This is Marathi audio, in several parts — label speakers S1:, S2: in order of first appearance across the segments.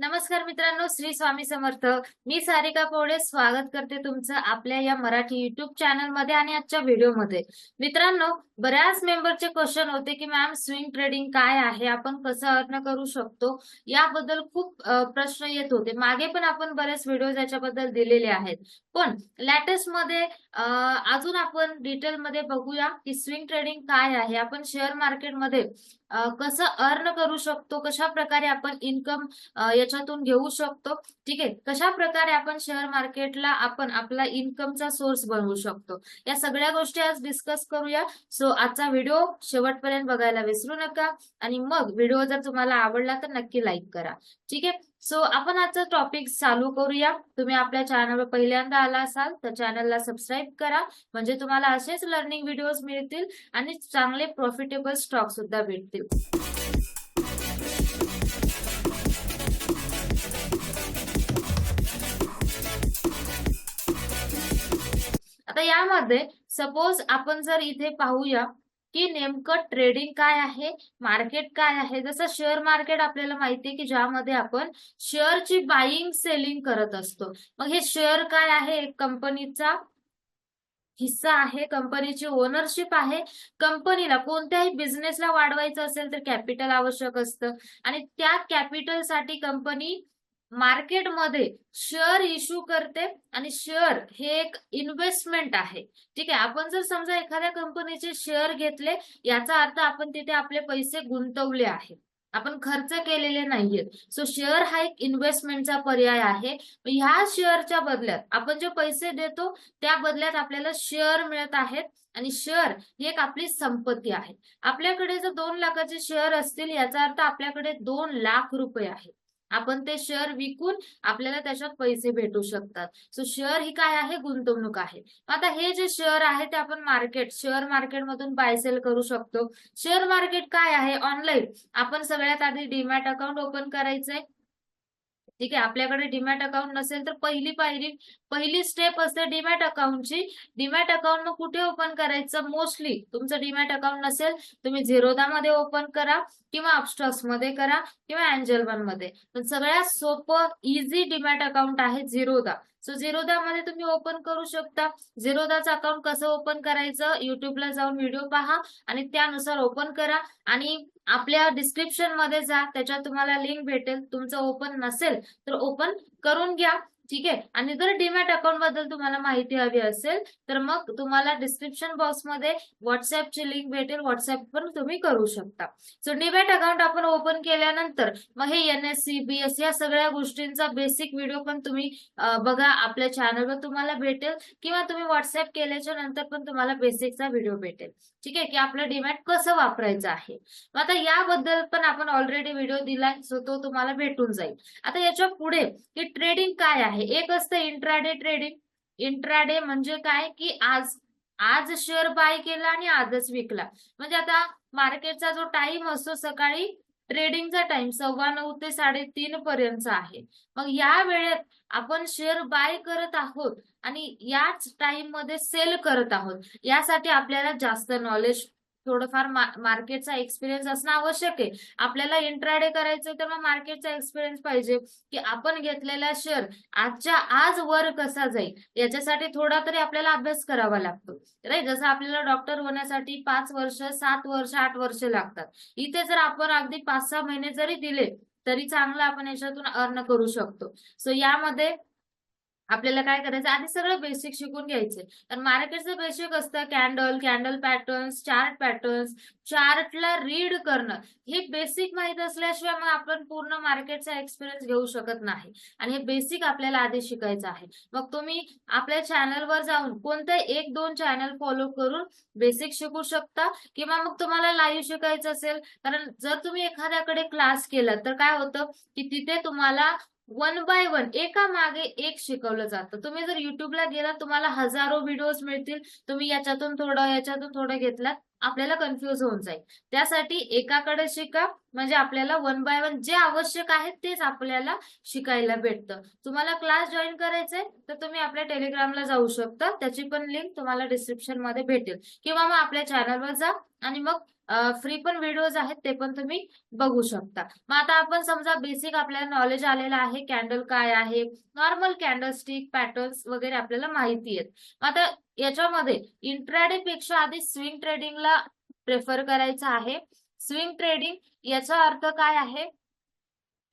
S1: नमस्कार मित्रांनो श्री स्वामी समर्थ. मी सारिका पोळे स्वागत करते तुमचं आपल्या या मराठी युट्यूब चॅनलमध्ये आणि आजच्या व्हिडिओमध्ये मित्रांनो बऱ्याच मेंबरचे क्वेश्चन होते की मॅम स्विंग ट्रेडिंग काय आहे? आपण कसं अर्न करू शकतो? याबद्दल खूप प्रश्न येत होते. मागे पण आपण बरेच व्हिडिओ याच्याबद्दल दिलेले आहेत. पण लेटेस्टमध्ये अजून आपण डिटेल मध्ये बघूया की स्विंग ट्रेडिंग काय आहे. आपण शेअर मार्केटमध्ये कसं अर्न करू शकतो कशा प्रकारे आपण इन्कम याच्यातून घेऊ शकतो. ठीक आहे? कशा प्रकारे आपण शेअर मार्केटला आपण आपला इन्कमचा सोर्स बनवू शकतो. या सगळ्या गोष्टी आज डिस्कस करूया. सो आजचा व्हिडिओ शेवटपर्यंत बघायला विसरू नका. आणि मग व्हिडिओ जर तुम्हाला आवडला तर नक्की लाईक करा. ठीक आहे? सो आपण आजचा टॉपिक चालू करूया. तुम्ही आपल्या चॅनलवर पहिल्यांदा आला असाल तर चॅनलला सबस्क्राईब करा. म्हणजे तुम्हाला असेच लर्निंग व्हिडिओज मिळतील आणि चांगले प्रॉफिटेबल स्टॉक सुद्धा भेटतील. आता यामध्ये सपोज आपण जर इथे पाहूया की नेमकं ट्रेडिंग काय आहे मार्केट काय आहे? जसं शेअर मार्केट आपल्याला माहिती आहे की ज्यामध्ये आपण शेअरची बाईंग सेलिंग करत असतो. मग हे शेअर काय आहे? एक कंपनीचा हिस्सा आहे कंपनीची ओनरशिप आहे. कंपनीला कोणत्याही बिझनेसला वाढवायचं असेल तर कॅपिटल आवश्यक असतं. आणि त्या कॅपिटलसाठी कंपनी मार्केटमध्ये शेअर इश्यू करते आणि शेअर हे एक इन्व्हेस्टमेंट आहे. ठीक आहे आपण जर समजा एखाद्या कंपनीचे शेअर घेतले याचा अर्थ आपण तिथे आपले पैसे गुंतवले आहेत आपण खर्च केलेले नाहीयेत. सो शेअर हा एक इन्व्हेस्टमेंटचा पर्याय आहे. ह्या शेअरच्या बदल्यात आपण जे पैसे देतो त्या बदल्यात आपल्याला शेअर मिळत आहेत आणि शेअर ही एक आपली संपत्ती आहे. आपल्याकडे जर दोन लाखाचे शेअर असतील याचा अर्थ आपल्याकडे दोन लाख रुपये आहेत. आपण ते शेअर विकून आपल्याला त्याच्यात पैसे भेटू शकतात. सो शेअर ही काय आहे? गुंतवणूक आहे. आता हे जे शेअर आहे ते आपण मार्केट शेअर मार्केटमधून बाय सेल करू शकतो. शेअर मार्केट काय आहे? ऑनलाईन आपण सगळ्यात आधी डीमॅट अकाउंट ओपन करायचंय. ठीक आहे? आपल्याकडे डीमॅट अकाउंट नसेल तर पहिली पायरी पहिली स्टेप असते डीमॅट अकाउंटची डीमॅट अकाउंट मग कुठे ओपन करायचं? मोस्टली तुमचं डीमॅट अकाउंट नसेल तुम्ही झिरोदामध्ये ओपन करा किंवा अपस्टॉक्समध्ये करा किंवा अँजल वनमध्ये. सगळ्यात सोपं इझी डीमॅट अकाउंट आहे झिरोदा सो झिरोदामध्ये तुम्ही ओपन करू शकता. झिरोदाचं अकाउंट कसं ओपन करायचं? युट्यूबला जाऊन व्हिडिओ पहा आणि त्यानुसार ओपन करा. आणि आपल्या डिस्क्रिप्शनमध्ये जा त्याच्यात तुम्हाला लिंक भेटेल. तुमचं ओपन नसेल तर ओपन करून घ्या. ठीक आहे? आणि जर डीमॅट अकाउंटबद्दल तुम्हाला माहिती हवी असेल तर मग तुम्हाला डिस्क्रिप्शन बॉक्समध्ये व्हॉट्सअपची लिंक भेटेल. व्हॉट्सअप पण तुम्ही करू शकता. सो डीमॅट अकाउंट आपण ओपन केल्यानंतर मग हे N S C B S या सगळ्या गोष्टींचा बेसिक व्हिडिओ पण तुम्ही बघा. आपल्या चॅनलवर तुम्हाला भेटेल. किंवा तुम्ही व्हॉट्सअप केल्याच्यानंतर पण तुम्हाला बेसिकचा व्हिडिओ भेटेल. ठीक आहे? की आपलं डीमॅट कसं वापरायचं आहे. मग आता याबद्दल पण आपण ऑलरेडी व्हिडिओ दिलाय. सो तो तुम्हाला भेटून जाईल. आता याच्यापुढे की ट्रेडिंग काय आहे? एक असतं इंट्राडे ट्रेडिंग इंट्राडे म्हणजे काय? की आज आज शेअर बाय केला आणि आजच विकला. म्हणजे आता मार्केटचा जो टाइम असतो सकाळी ट्रेडिंगचा टाइम सव्वा नऊ ते साडेतीन पर्यंतचा आहे. मग या वेळेत आपण शेअर बाय करत आहोत आणि याच टाइममध्ये सेल करत आहोत. यासाठी आपल्याला जास्त नॉलेज थोडंफार मार्केटचा एक्सपिरियन्स असणं आवश्यक आहे. आपल्याला इंट्राडे करायचं तर मग मार्केटचा एक्सपिरियन्स पाहिजे की आपण घेतलेला शेअर आजच्या आज वर कसा जाईल याच्यासाठी थोडा तरी आपल्याला अभ्यास करावा लागतो. राईट? जसं आपल्याला डॉक्टर होण्यासाठी पाच वर्ष सात वर्ष आठ वर्ष लागतात. इथे जर आपण अगदी पाच सहा महिने जरी दिले तरी चांगलं आपण याच्यातून अर्न करू शकतो. सो यामध्ये आपल्याला काय करायचं? आधी सगळं बेसिक शिकून घ्यायचे. तर मार्केटचं बेसिक असतं. Candle candle patterns chart patterns चार्टला read करणं. हे बेसिक माहीत असल्याशिवाय मग आपण पूर्ण मार्केटचा एक्सपिरियन्स घेऊ शकत नाही. आणि हे बेसिक आपल्याला आधी शिकायचं आहे. मग तुम्ही आपल्या चॅनलवर जाऊन कोणतं एक दोन चॅनल फॉलो करून बेसिक शिकू शकता. किंवा मग तुम्हाला लाईव्ह शिकायचं असेल. कारण जर तुम्ही एखाद्याकडे क्लास केला तर काय होतं? की तिथे तुम्हाला वन बाय वन एका मागे एक शिकवलं जातं. तुम्ही जर युट्यूबला गेला तुम्हाला हजारो व्हिडिओज मिळतील. तुम्ही याच्यातून थोडं याच्यातून थोडं घेतलात आपल्याला कन्फ्युज होऊन जाईल. त्यासाठी एकाकडे शिका म्हणजे आपल्याला वन बाय वन जे आवश्यक आहे तेच आपल्याला शिकायला भेटतं. तुम्हाला क्लास जॉईन करायचंय तर तुम्ही आपल्या टेलिग्रामला जाऊ शकता. त्याची पण लिंक तुम्हाला डिस्क्रिप्शनमध्ये भेटेल. किंवा मग आपल्या चॅनलवर जा आणि मग फ्री पण व्हिडिओज आहेत ते पण तुम्ही बघू शकता. मग आता आपण समजा बेसिक आपल्याला नॉलेज आलेलं आहे कॅन्डल काय आहे नॉर्मल कॅन्डल स्टिक पॅटर्न्स वगैरे आपल्याला माहिती आहेत. आता याच्यामध्ये इंट्राडे पेक्षा आधी स्विंग ट्रेडिंगला प्रेफर करायचं आहे. स्विंग ट्रेडिंग याचा अर्थ काय आहे?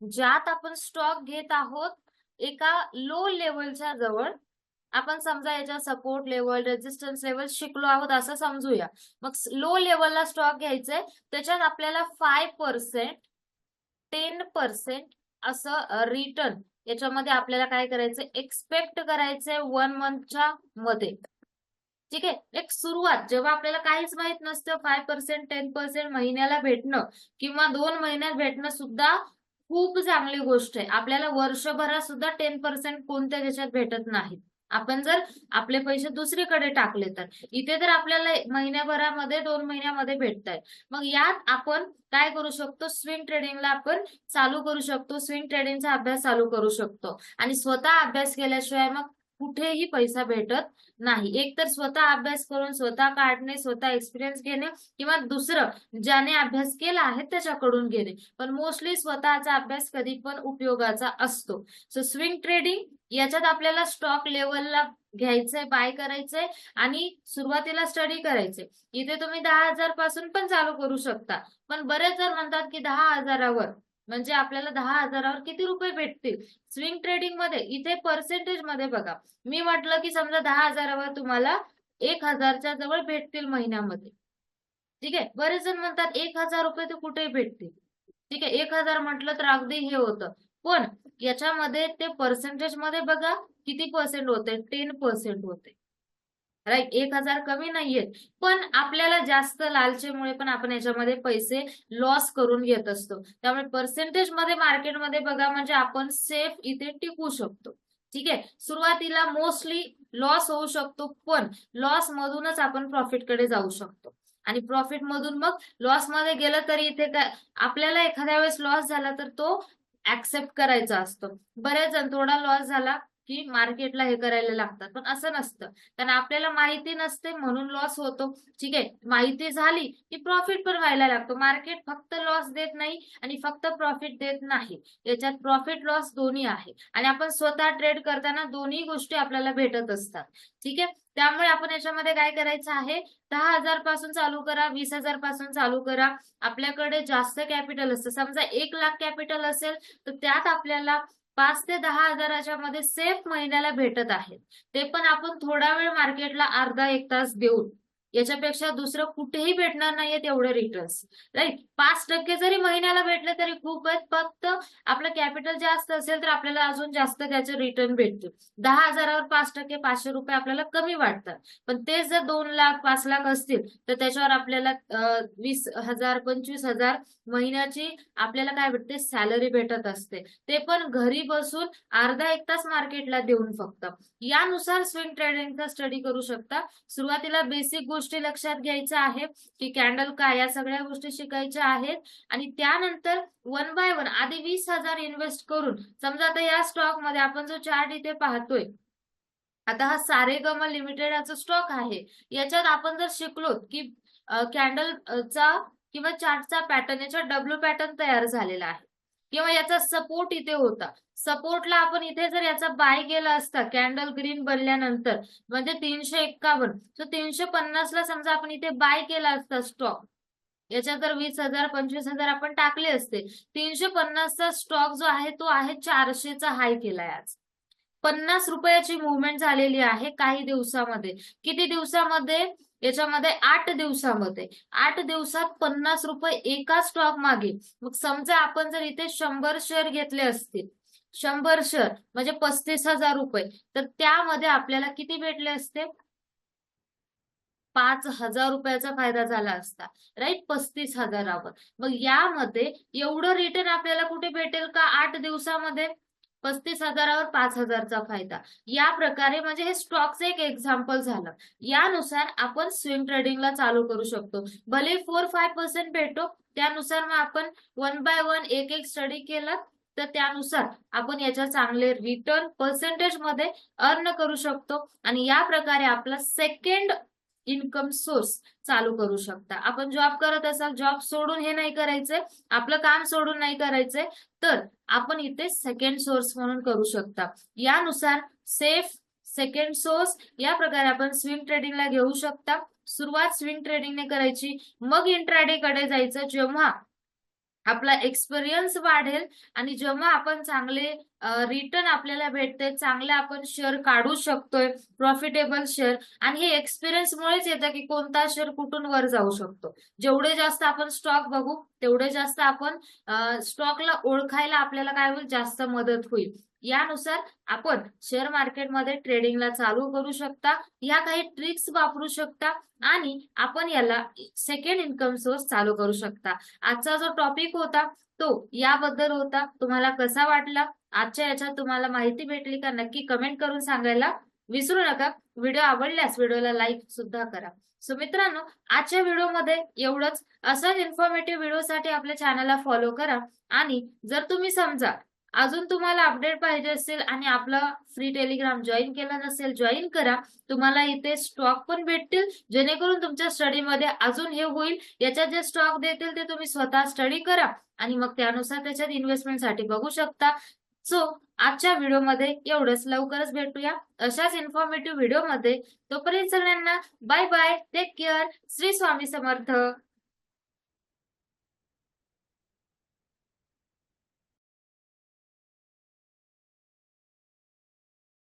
S1: ज्यात आपण स्टॉक घेत आहोत एका लो लेवलच्या जवळ आपण समजा याच्या सपोर्ट लेवल रेजिस्टन्स लेवल शिकलो आहोत असं समजूया. मग लो लेवलला स्टॉक घ्यायचंय त्याच्यात आपल्याला फाय पर्सेंट टेन पर्सेंट असं रिटर्न याच्यामध्ये आपल्याला काय करायचंय? एक्सपेक्ट करायचंय वन मंथच्या मध्ये. ठीक आहे? एक सुरुवात जेव्हा आपल्याला काहीच माहीत नसतं फाय पर्सेंट टेन पर्सेंट महिन्याला भेटणं किंवा दोन महिन्यात भेटणं सुद्धा खूप चांगली गोष्ट आहे. आपल्याला वर्षभरात सुद्धा टेन पर्सेंट कोणत्या देशात भेटत नाहीत आपण जर आपले पैसे दुसरीकडे टाकले तर. इथे तर आपल्याला महिन्याभरामध्ये दोन महिन्यामध्ये भेटत आहे मग यात आपण काय करू शकतो? स्विंग ट्रेडिंगला आपण चालू करू शकतो. स्विंग ट्रेडिंगचा अभ्यास चालू करू शकतो. आणि स्वतः अभ्यास केल्याशिवाय मग कुठेही पैसा भेटत नाही. एक तर स्वतः अभ्यास करून स्वतः काढणे स्वतः एक्सपिरियन्स घेणे किंवा दुसरं ज्याने अभ्यास केला आहे त्याच्याकडून घेणे. पण मोस्टली स्वतःचा अभ्यास कधी पण उपयोगाचा असतो. सो स्विंग ट्रेडिंग याच्यात आपल्याला स्टॉक लेवलला घ्यायचंय बाय करायचंय आणि सुरुवातीला स्टडी करायचंय. इथे तुम्ही दहा हजारपासून पण चालू करू शकता. पण बरेच जर म्हणतात की दहा हजारावर. म्हणजे आपल्याला दहा हजारावर किती रुपये भेटतील? स्विंग ट्रेडिंगमध्ये इथे पर्सेंटेजमध्ये बघा. मी म्हटलं की समजा दहा हजारावर तुम्हाला एक हजारच्या जवळ भेटतील महिन्यामध्ये. ठीक आहे? बरेच जण म्हणतात एक हजार रुपये ते कुठेही भेटतील. ठीक आहे? एक हजार म्हटलं तर अगदी हे होतं. पण याच्यामध्ये ते पर्सेंटेजमध्ये बघा किती पर्सेंट होते? टेन पर्सेंट होते. राईट एक हजार कमी नाहीयेत पण आपल्याला जास्त लालचेमुळे पण आपण याच्यामध्ये पैसे लॉस करून घेत असतो. त्यामुळे पर्सेंटेजमध्ये मार्केटमध्ये बघा म्हणजे आपण सेफ इथे टिकू शकतो. ठीक आहे? सुरुवातीला मोस्टली लॉस होऊ शकतो पण लॉस मधूनच आपण प्रॉफिटकडे जाऊ शकतो. आणि प्रॉफिट मधून मग लॉसमध्ये गेलं तरी इथे काय आपल्याला एखाद्या वेळेस लॉस झाला तर तो ऍक्सेप्ट करायचा असतो. बरेच जण थोडा लॉस झाला की मार्केटला हे करायला लागतात. पण असं नसतं. कारण आपल्याला माहिती नसते म्हणून लॉस होतो. ठीक आहे? माहिती झाली की प्रॉफिट पण व्हायला लागतो. मार्केट फक्त लॉस देत नाही आणि फक्त प्रॉफिट देत नाही. याच्यात प्रॉफिट लॉस दोन्ही आहे. आणि आपण स्वतः ट्रेड करताना दोन्ही गोष्टी आपल्याला भेटत असतात. ठीक आहे? त्यामुळे आपण याच्यामध्ये काय करायचं आहे? दहा हजारपासून चालू करा वीस हजारपासून चालू करा. आपल्याकडे जास्त कॅपिटल असतं. समजा एक लाख कॅपिटल असेल तर त्यात आपल्याला पाच ते दहा हजाराच्या मध्ये सेफ महिन्याला भेटत आहेत. ते पण आपण थोडा वेळ मार्केटला अर्धा एक तास देऊन याच्यापेक्षा दुसरं कुठेही भेटणार नाहीये तेवढे रिटर्न्स राईट पाच टक्के जरी महिन्याला भेटले तरी खूप आहेत फक्त आपलं कॅपिटल जास्त असेल तर आपल्याला अजून जास्त त्याचे रिटर्न भेटतील. दहा हजारावर पाच टक्के पाचशे रुपये आपल्याला कमी वाटतात. पण तेच जर दोन लाख पाच लाख असतील तर त्याच्यावर आपल्याला वीस हजार पंचवीस हजार महिन्याची आपल्याला काय भेटते? सॅलरी भेटत असते. ते पण घरी बसून अर्धा एक तास मार्केटला देऊन फक्त. यानुसार स्विंग ट्रेडिंगचा स्टडी करू शकता. सुरुवातीला बेसिक गोष्टी लक्षात घ्यायच्या आहे की कॅन्डल काय या सगळ्या गोष्टी शिकायच्या आहेत. आणि त्यानंतर वन बाय वन आधी वीस हजार इन्व्हेस्ट करून समजा आता या स्टॉकमध्ये आपण जो चार्ट इथे पाहतोय आता हा सारेगम लिमिटेड याचा स्टॉक आहे. याच्यात आपण जर शिकलो की कॅन्डलचा किंवा चार्टचा पॅटर्न याच्यात डब्ल्यू पॅटर्न तयार झालेला आहे. किंवा याचा सपोर्ट इथे होता. सपोर्टला आपण इथे जर याचा बाय केला असता कॅन्डल ग्रीन बनल्यानंतर म्हणजे तीनशे एक्कावन्न तर तीनशे पन्नासला समजा आपण इथे बाय केला असता स्टॉक याच्यात जर वीस हजार पंचवीस हजार आपण टाकले असते. तीनशे पन्नासचा स्टॉक जो आहे तो आहे चारशेचा हाय केलाय आज. पन्नास रुपयाची मुवमेंट झालेली आहे काही दिवसामध्ये. किती दिवसामध्ये? याच्यामध्ये आठ दिवसामध्ये. आठ दिवसात पन्नास रुपये एका स्टॉक मागे. मग समजा आपण जर इथे शंभर शेअर घेतले असतील शंभर शेअर म्हणजे पस्तीस हजार रुपये तर त्यामध्ये आपल्याला किती भेटले असते? पाच हजार रुपयाचा फायदा झाला असता राईट पस्तीस हजारावर. मग यामध्ये एवढं रिटर्न आपल्याला कुठे भेटेल का आठ दिवसामध्ये? पस्तीस हजारावर पाच हजारचा फायदा. या प्रकारे म्हणजे हे स्टॉकचं एक एक्झाम्पल झालं. यानुसार आपण स्विंग ट्रेडिंगला चालू करू शकतो. भले फोर फाय पर्सेंट भेटो त्यानुसार मग आपण वन बाय वन एक एक स्टडी केला तर त्यानुसार आपण याच्या चांगले रिटर्न पर्सेंटेजमध्ये अर्न करू शकतो. आणि या प्रकारे आपला सेकंड इन्कम सोर्स चालू करू शकता. आपण जॉब करत असाल जॉब सोडून हे नाही करायचंय आपलं काम सोडून नाही करायचंय तर आपण इथे सेकंड सोर्स म्हणून करू शकता. यानुसार सेफ सेकंड सोर्स या प्रकारे आपण स्विंग ट्रेडिंगला घेऊ शकता. सुरुवात स्विंग ट्रेडिंगने करायची. मग इंट्राडे कडे जायचं. जेव्हा आपला एक्सपिरियन्स वाढेल आणि जेव्हा आपण चांगले रिटर्न आपल्याला भेटते. चांगले आपण शेअर काढू शकतोय. प्रॉफिटेबल शेअर आणि हे एक्सपिरियन्समुळेच येतं की कोणता शेअर कुठून वर जाऊ शकतो. जेवढे जास्त आपण स्टॉक बघू तेवढे जास्त आपण स्टॉकला ओळखायला आपल्याला काय होईल? जास्त मदत होईल. यानुसार आपण शेअर मार्केटमध्ये ट्रेडिंगला चालू करू शकता. या काही ट्रिक्स वापरू शकता. आणि आपण याला सेकंड इन्कम सोर्स चालू करू शकता. आजचा जो टॉपिक होता तो याबद्दल होता. तुम्हाला कसा वाटला? आजच्या याच्यात तुम्हाला माहिती भेटली का? नक्की कमेंट करून सांगायला विसरू नका. व्हिडिओ आवडल्यास व्हिडिओला लाईक सुद्धा करा. सो मित्रांनो आजच्या व्हिडिओमध्ये एवढंच. असंच इन्फॉर्मेटिव्ह व्हिडिओसाठी आपल्या चॅनलला फॉलो करा. आणि जर तुम्ही समजा अजून तुम्हाला अपडेट पाहिजे असेल आणि आपला फ्री टेलिग्राम जॉईन केला नसेल जॉईन करा. तुम्हाला इथे स्टॉक पण भेटतील जेणेकरून तुमच्या स्टडीमध्ये अजून हे होईल. याच्यात जे स्टॉक देतील ते तुम्ही स्वतः स्टडी करा आणि मग त्यानुसार त्याच्यात इन्व्हेस्टमेंटसाठी बघू शकता. सो आजच्या व्हिडिओमध्ये एवढंच. लवकरच भेटूया अशाच इन्फॉर्मेटिव्ह व्हिडिओमध्ये तोपर्यंत सगळ्यांना bye bye take care Shri Swami Samarth.